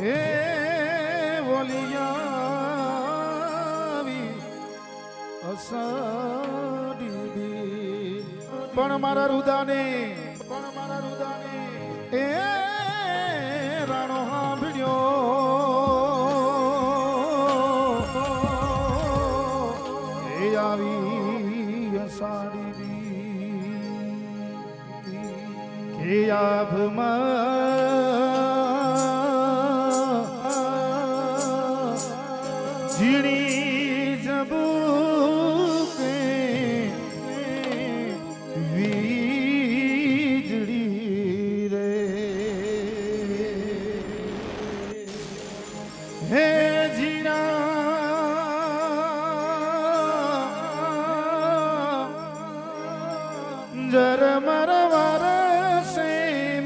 હે વોલિયાવી અસાડી પણ મારા રુદાને, પણ મારા રુદાને એ રાણો સાંભળ્યો હે આવી અસાડી કે આભમાં વીજળી રે. હે જીરા જરમર વરસે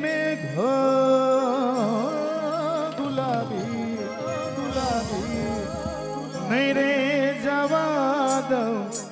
મેઘો ગુલાબી ગુલાબી. નહીં રે જવા દઉં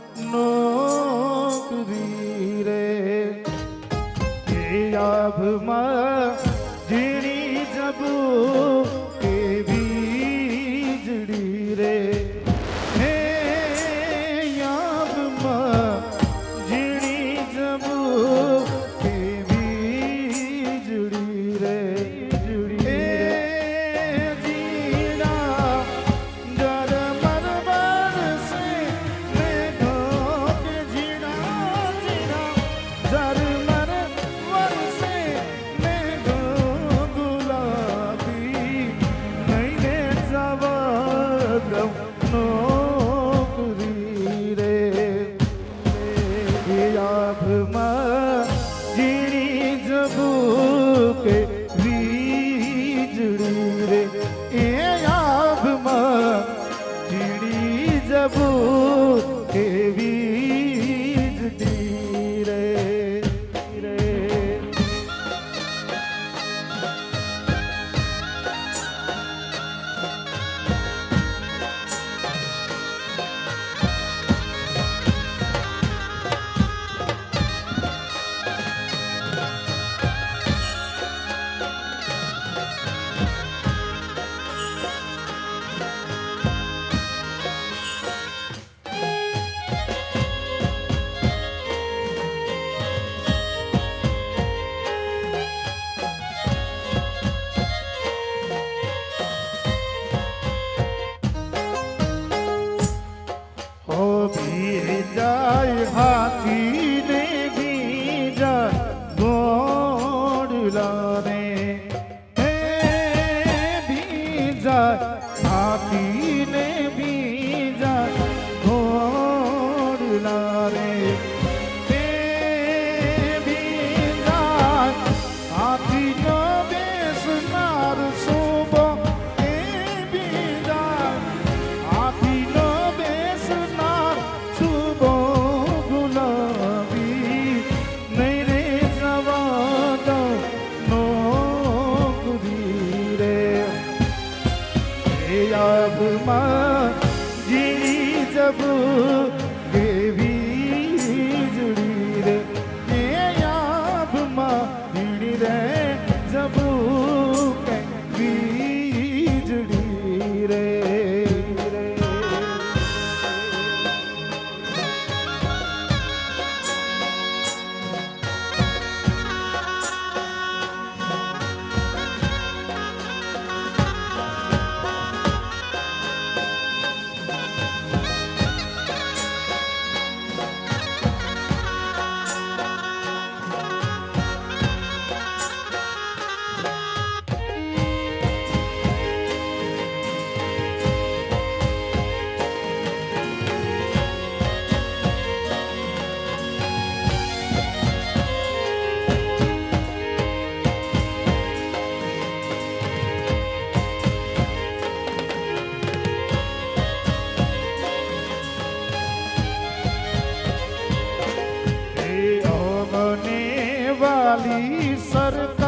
વાલી સરકારું